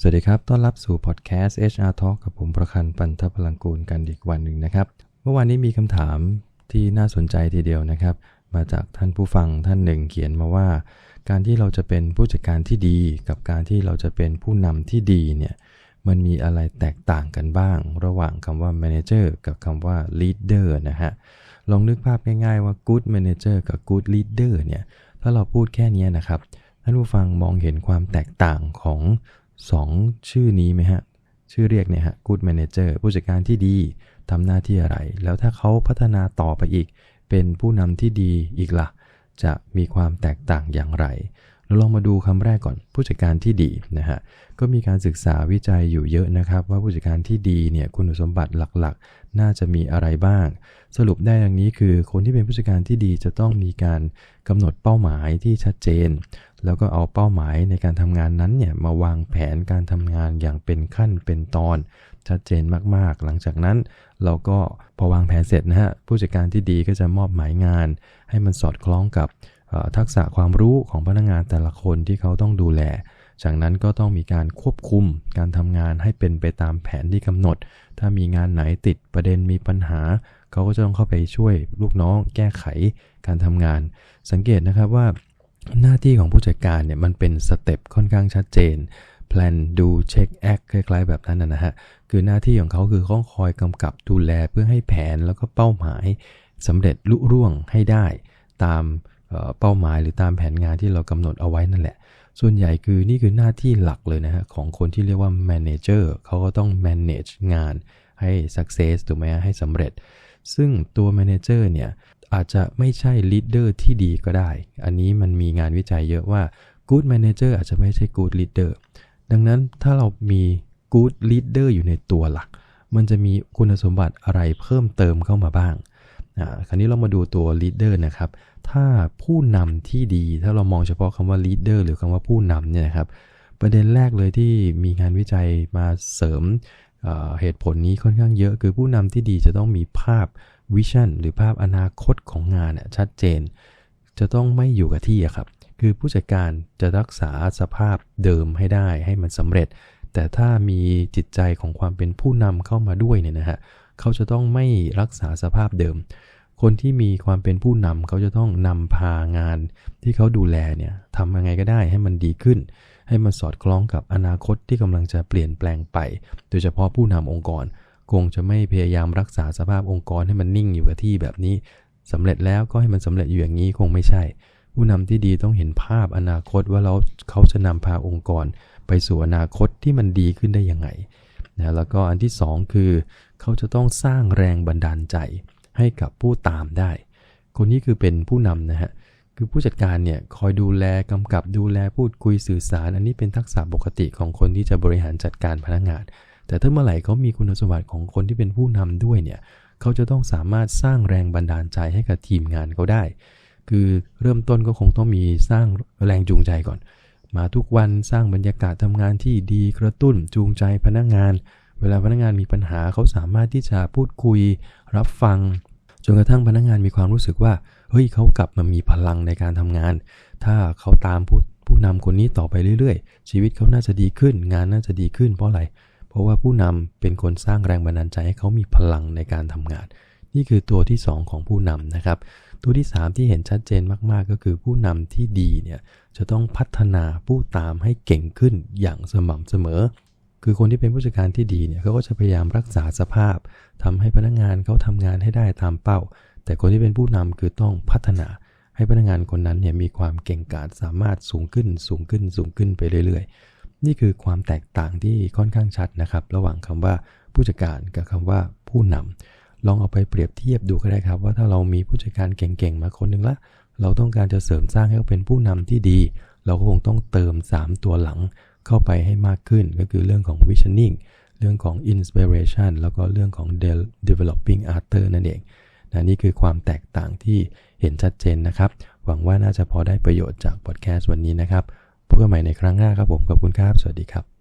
สวัสดีครับ ต้อนรับสู่พอดแคสต์ HR Talk กับผมประคันปันทพลังกูลกันอีกวันหนึ่งนะครับ เมื่อวานนี้มีคำถามที่น่าสนใจทีเดียวนะครับ มาจากท่านผู้ฟังท่านหนึ่งเขียนมาว่า การที่เราจะเป็นผู้จัดการที่ดี กับการที่เราจะเป็นผู้นำที่ดีเนี่ยมันมีอะไรแตกต่างกันบ้าง ระหว่างคำว่า manager กับคำว่า leader นะฮะ ลองนึกภาพง่ายๆว่า good manager กับ good leader เนี่ย ถ้าเราพูดแค่นี้นะครับ ท่านผู้ฟังมองเห็นความแตกต่างของ 2 ชื่อนี้ไหมฮะ ชื่อเรียกเนี่ยฮะ good manager ผู้จัดการที่ดีทำหน้าที่อะไร แล้วถ้าเขาพัฒนาต่อไปอีก เป็นผู้นำที่ดีอีกละ่ะ จะมีความแตกต่างอย่างไร เราลองมาดูคำแรกก่อน ผู้จัดการที่ดีนะฮะ ก็มีการศึกษาวิจัยอยู่เยอะนะครับ ว่าผู้จัดการที่ดีเนี่ยคุณสมบัติหลักๆ น่าจะมีอะไรบ้าง สรุปได้ดังนี้คือ คนที่เป็นผู้จัดการที่ดีจะต้องมีการกำหนดเป้าหมายที่ชัดเจน แล้วก็เอาเป้าหมายในการทำงานนั้นเนี่ยมาวางแผนการทำงานอย่างเป็นขั้นเป็นตอน ชัดเจนมากๆ หลังจากนั้น เราก็พอวางแผนเสร็จนะฮะผู้จัดการที่ดีก็จะมอบหมายงาน ให้มันสอดคล้องกับทักษะความรู้ของพนักงานแต่ละคนที่เขาต้องดูแล จากนั้นก็ต้องมีการควบคุมการทำงานให้เป็นไปตามแผนที่กำหนด ถ้ามีงานไหนติดประเด็นมีปัญหา เขาก็จะต้องเข้าไปช่วยลูกน้อง แก้ไขการทำงาน สังเกตนะครับว่า หน้าที่ของผู้จัดการเนี่ยมันเป็นสเต็ปค่อนข้างชัดเจน plan ดูเช็คแอคคล้ายๆ แบบนั้นนะฮะ คือหน้าที่ของเขาคือเขาคอยกำกับดูแลเพื่อให้แผนแล้วก็เป้าหมายสำเร็จลุร่วงให้ได้ตามเป้าหมายหรือตามแผนงานที่เรากำหนดเอาไว้นั่นแหละ ส่วนใหญ่คือนี่คือหน้าที่หลักเลยนะฮะของคนที่เรียกว่า manager เขาก็ต้อง manage งานให้ success ถูกไหมให้สำเร็จ ซึ่งตัว manager เนี่ย อาจจะไม่ใช่ลีดเดอร์ที่ดีก็ได้ อันนี้มันมีงานวิจัยเยอะว่า good manager อาจจะไม่ใช่ good leader ดังนั้นถ้าเรามี good leader อยู่ในตัวหลัก มันจะมีคุณสมบัติอะไรเพิ่มเติมเข้ามาบ้างอ่าคราวนี้เรามาดูตัว leader นะครับ ถ้าผู้นำที่ดี ถ้าเรามองเฉพาะคำว่า leader หรือคำว่าผู้นำเนี่ยนะครับ ประเด็นแรกเลยที่มีงานวิจัยมาเสริมเหตุผลนี้ค่อนข้างเยอะ คือผู้นำที่ดีจะต้องมีภาพ วิชั่นหรือภาพอนาคตของงานชัดเจน จะต้องไม่อยู่กับที่ครับ คือผู้จัดการจะรักษาสภาพเดิมให้ได้ให้มันสำเร็จ แต่ถ้ามีจิตใจของความเป็นผู้นำเข้ามาด้วยเนี่ยนะฮะเขาจะต้องไม่รักษาสภาพเดิม คนที่มีความเป็นผู้นำเขาจะต้องนำพางานที่เขาดูแลเนี่ยทำยังไงก็ได้ให้มันดีขึ้น ให้มันสอดคล้องกับอนาคตที่กำลังจะเปลี่ยนแปลงไป โดยเฉพาะผู้นำองค์กร คงจะไม่พยายามรักษาสภาพองค์กรให้มันนิ่งอยู่กับที่แบบนี้สำเร็จแล้วก็ให้มันสำเร็จอยู่อย่างนี้คงไม่ใช่ ผู้นำที่ดีต้องเห็นภาพอนาคตว่าเราเขาจะนำพาองค์กร ไปสู่อนาคตที่มันดีขึ้นได้ยังไงนะแล้วก็อันที่ 2 คือ เขาจะต้องสร้างแรงบันดาลใจให้กับผู้ตามได้ คนนี้คือเป็นผู้นำนะฮะคือผู้จัดการเนี่ยคอยดูแลกำกับดูแลพูดคุยสื่อสาร อันนี้เป็นทักษะปกติของคนที่จะบริหารจัดการพนักงาน แต่ถ้าเมื่อไหร่เขามีคุณสมบัติของคนที่เป็นผู้นำด้วยเนี่ยเขาจะต้องสามารถสร้างแรงบันดาลใจให้กับทีมงานเขาได้ คือเริ่มต้นก็คงต้องมีสร้างแรงจูงใจก่อน มาทุกวันสร้างบรรยากาศทำงานที่ดีกระตุ้นจูงใจพนักงาน เวลาพนักงานมีปัญหาเขาสามารถที่จะพูดคุย รับฟังจนกระทั่งพนักงานมีความรู้สึกว่า เฮ้ยเขากลับมามีพลังในการทำงาน ถ้าเขาตามผู้ผู้นำคนนี้ต่อไปเรื่อยๆ ชีวิตเขาน่าจะดีขึ้น งานน่าจะดีขึ้นเพราะอะไร เพราะว่าผู้นำเป็นคนสร้างแรงบันดาลใจให้เขามีพลังในการทำงาน นี่คือตัวที่ 2 ของผู้นำนะครับ ตัวที่ 3 ที่เห็นชัดเจนมาก ๆ ก็คือผู้นำที่ดีเนี่ยจะต้องพัฒนาผู้ตามให้เก่งขึ้นอย่างสม่ำเสมอ คือคนที่เป็นผู้จัดการที่ดีเนี่ยเขาก็จะพยายามรักษาสภาพทำให้พนักงานเขาทำงานให้ได้ตามเป้า แต่คนที่เป็นผู้นำคือต้องพัฒนาให้พนักงานคนนั้นเนี่ยมีความเก่งกาจสามารถสูงขึ้นสูงขึ้นสูงขึ้นไปเรื่อย ๆ นี่คือความแตกต่างที่ค่อนข้างชัดนะครับ ระหว่างคำว่าผู้จัดการกับคำว่าผู้นำลองเอาไปเปรียบเทียบดูก็ได้ครับ ว่าถ้าเรามีผู้จัดการเก่งๆมาคนหนึ่งละเราต้องการจะเสริมสร้างให้เขาเป็นผู้นำที่ดี เราก็คงต้องเติม 3 ตัวหลังเข้าไปให้มากขึ้น ก็คือเรื่องของ visioning เรื่องของ inspiration แล้วก็เรื่องของ developing arter นั่นเองนะนี่คือความแตกต่างที่เห็นชัดเจนนะครับ หวังว่าน่าจะพอได้ประโยชน์จากพอดแคสต์วันนี้นะครับ พบกันใหม่ในครั้งหน้าครับผมขอบคุณครับ สวัสดีครับ